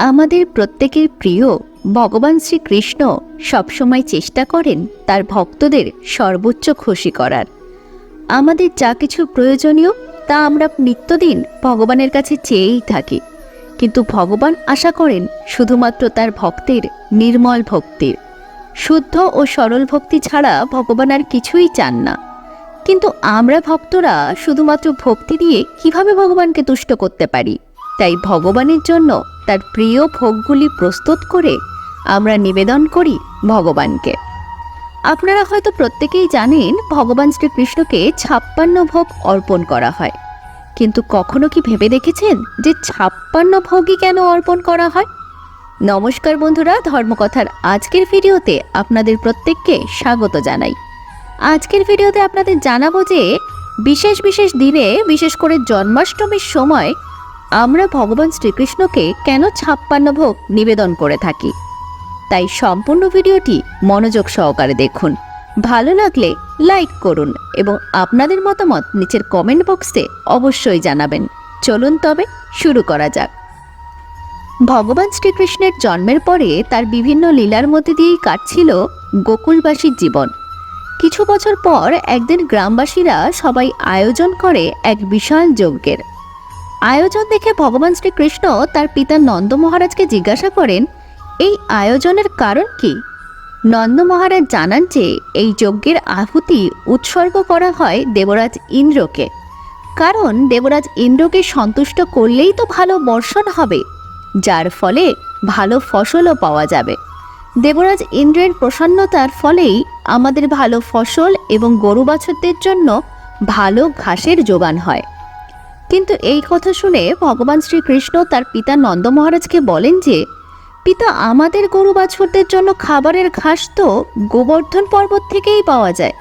আমাদের প্রত্যেকের প্রিয় ভগবান শ্রীকৃষ্ণ সবসময় চেষ্টা করেন তার ভক্তদের সর্বোচ্চ খুশি করার। আমাদের যা কিছু প্রয়োজনীয় তা আমরা নিত্যদিন ভগবানের কাছে চেয়েই থাকি। কিন্তু ভগবান আশা করেন শুধুমাত্র তার ভক্তের নির্মল ভক্তির শুদ্ধ ও সরল ভক্তি ছাড়া ভগবান আর কিছুই চান না। কিন্তু আমরা ভক্তরা শুধুমাত্র ভক্তি দিয়ে কীভাবে ভগবানকে তুষ্ট করতে পারি? তাই ভগবানের জন্য তার প্রিয় ভোগগুলি প্রস্তুত করে আমরা নিবেদন করি ভগবানকে। আপনারা হয়তো প্রত্যেকেই জানেন ভগবান শ্রীকৃষ্ণকে ছাপ্পান্ন ভোগ অর্পণ করা হয়। কিন্তু কখনো কি ভেবে দেখেছেন যে ছাপ্পান্ন ভোগই কেন অর্পণ করা হয়? নমস্কার বন্ধুরা, ধর্মকথার আজকের ভিডিওতে আপনাদের প্রত্যেককে স্বাগত জানাই। আজকের ভিডিওতে আপনাদের জানাব যে বিশেষ বিশেষ দিনে বিশেষ করে জন্মাষ্টমীর সময় আমরা ভগবান শ্রীকৃষ্ণকে কেন ছাপ্পান্ন ভোগ নিবেদন করে থাকি? তাই সম্পূর্ণ ভিডিওটি মনোযোগ সহকারে দেখুন। ভালো লাগলে লাইক করুন এবং আপনাদের মতামত নিচের কমেন্ট বক্সে অবশ্যই জানাবেন। চলুন তবে শুরু করা যাক। ভগবান শ্রীকৃষ্ণের জন্মের পরে তার বিভিন্ন লীলার মধ্যে দিয়েই কাটছিল গোকুলবাসীর জীবন। কিছু বছর পর একদিন গ্রামবাসীরা সবাই আয়োজন করে এক বিশাল যজ্ঞের। আয়োজন দেখে ভগবান শ্রীকৃষ্ণ তার পিতা নন্দ মহারাজকে জিজ্ঞাসা করেন, এই আয়োজনের কারণ কি? নন্দ মহারাজ জানান যে, এই যজ্ঞের আহুতি উৎসর্গ করা হয় দেবরাজ ইন্দ্রকে। কারণ দেবরাজ ইন্দ্রকে সন্তুষ্ট করলেই তো ভালো বর্ষণ হবে, যার ফলে ভালো ফসলও পাওয়া যাবে। দেবরাজ ইন্দ্রের প্রসন্নতার ফলেই আমাদের ভালো ফসল এবং গরু বাছরদের জন্য ভালো ঘাসের যোগান হয়। কিন্তু এই কথা শুনে ভগবান শ্রীকৃষ্ণ তার পিতা নন্দ মহারাজকে বলেন যে, পিতা, আমাদের গরু বাছুরদের জন্য খাবারের ঘাস তো গোবর্ধন পর্বত থেকেই পাওয়া যায়।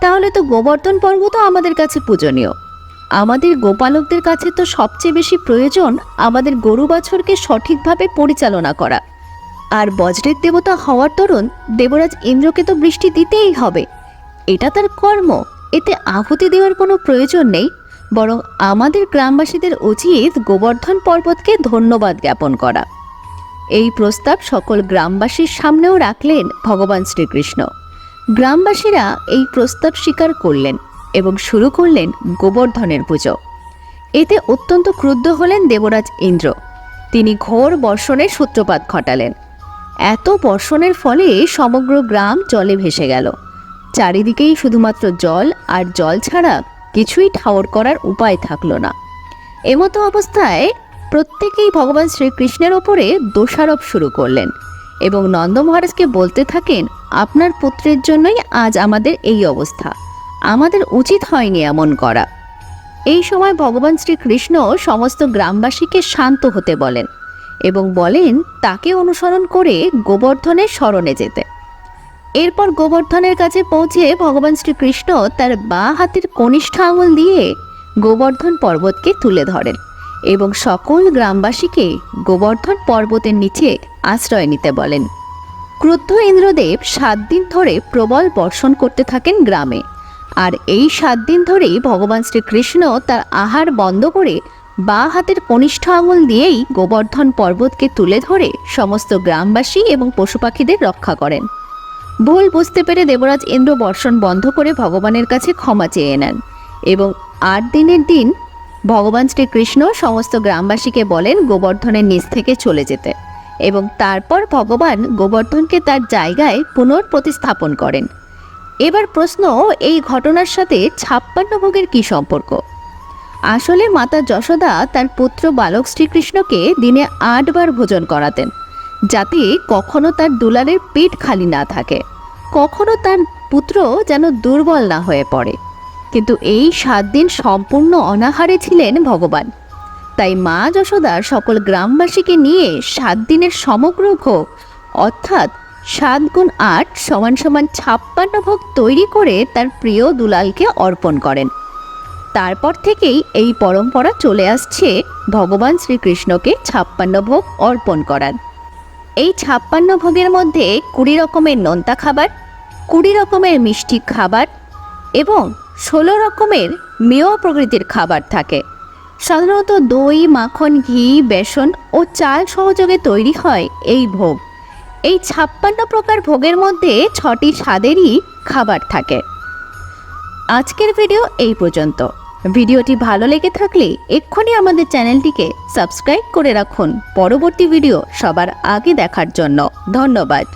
তাহলে তো গোবর্ধন পর্বতও আমাদের কাছে পূজনীয়। আমাদের গোপালকদের কাছে তো সবচেয়ে বেশি প্রয়োজন আমাদের গরু বাছুরকে সঠিকভাবে পরিচালনা করা। আর বজ্রের দেবতা হওয়ার তরুণ দেবরাজ ইন্দ্রকে তো বৃষ্টি দিতেই হবে। এটা তার কর্ম। এতে আহুতি দেওয়ার কোনো প্রয়োজন নেই। বরং আমাদের গ্রামবাসীদের উচিত গোবর্ধন পর্বতকে ধন্যবাদ জ্ঞাপন করা। এই প্রস্তাব সকল গ্রামবাসীর সামনেও রাখলেন ভগবান শ্রীকৃষ্ণ। গ্রামবাসীরা এই প্রস্তাব স্বীকার করলেন এবং শুরু করলেন গোবর্ধনের পুজো। এতে অত্যন্ত ক্রুদ্ধ হলেন দেবরাজ ইন্দ্র। তিনি ঘোর বর্ষণের সূত্রপাত ঘটালেন। এত বর্ষণের ফলে সমগ্র গ্রাম জলে ভেসে গেল। চারিদিকেই শুধুমাত্র জল আর জল ছাড়া কিছুই ঠাওর করার উপায় থাকল না। এমতো অবস্থায় প্রত্যেকেই ভগবান শ্রীকৃষ্ণের ওপরে দোষারোপ শুরু করলেন এবং নন্দ মহারাজকে বলতে থাকেন, আপনার পুত্রের জন্যই আজ আমাদের এই অবস্থা। আমাদের উচিত হয়নি এমন করা। এই সময় ভগবান শ্রীকৃষ্ণ সমস্ত গ্রামবাসীকে শান্ত হতে বলেন এবং বলেন, তাকে অনুসরণ করে গোবর্ধনের স্মরণে যেতে। এরপর গোবর্ধনের কাছে পৌঁছে ভগবান শ্রীকৃষ্ণ তার বাঁ হাতের কনিষ্ঠ আঙুল দিয়ে গোবর্ধন পর্বতকে তুলে ধরেন এবং সকল গ্রামবাসীকে গোবর্ধন পর্বতের নিচে আশ্রয় নিতে বলেন। ক্রুদ্ধ ইন্দ্রদেব সাত দিন ধরে প্রবল বর্ষণ করতে থাকেন গ্রামে। আর এই সাত দিন ধরেই ভগবান শ্রীকৃষ্ণ তার আহার বন্ধ করে বা হাতের কনিষ্ঠ আঙুল দিয়েই গোবর্ধন পর্বতকে তুলে ধরে সমস্ত গ্রামবাসী এবং পশু পাখিদের রক্ষা করেন। ভুল বুঝতে পেরে দেবরাজ ইন্দ্র বর্ষণ বন্ধ করে ভগবানের কাছে ক্ষমা চেয়ে নেন এবং আট দিনের দিন ভগবান শ্রীকৃষ্ণ সমস্ত গ্রামবাসীকে বলেন গোবর্ধনের নিচ থেকে চলে যেতে এবং তারপর ভগবান গোবর্ধনকে তার জায়গায় পুনঃপ্রতিস্থাপন করেন। এবার প্রশ্ন, এই ঘটনার সাথে ছাপ্পান্ন ভোগের কী সম্পর্ক? আসলে মাতা যশোদা তার পুত্র বালক শ্রীকৃষ্ণকে দিনে আটবার ভোজন করাতেন। যাতে কখনো তার দুলারের পেট খালি না থাকে। কখনো তার পুত্র যেন দুর্বল না হয়ে পড়ে। কিন্তু এই সাত দিন সম্পূর্ণ অনাহারে ছিলেন ভগবান। তাই মা যশোদা সকল গ্রামবাসীকে নিয়ে সাত দিনের সমগ্র ভোগ, অর্থাৎ সাত গুণ আট সমান সমান ছাপ্পান্ন ভোগ তৈরি করে তার প্রিয় দুলালকে অর্পণ করেন। তারপর থেকেই এই পরম্পরা চলে আসছে ভগবান শ্রীকৃষ্ণকে ছাপ্পান্ন ভোগ অর্পণ করার। এই ছাপ্পান্ন ভোগের মধ্যে কুড়ি রকমের নোনতা খাবার, কুড়ি রকমের মিষ্টি খাবার এবং ষোলো রকমের মেয় প্রকৃতির খাবার থাকে। সাধারণত দই, মাখন, ঘি, বেসন ও চাল সহযোগে তৈরি হয় এই ভোগ। এই ছাপ্পান্ন প্রকার ভোগের মধ্যে ছটি স্বাদেরই খাবার থাকে। আজকের ভিডিও এই পর্যন্ত। ভিডিওটি ভালো লেগে থাকলে এক্ষুনি আমাদের চ্যানেলটিকে সাবস্ক্রাইব করে রাখুন। পরবর্তী ভিডিও সবার আগে দেখার জন্য ধন্যবাদ।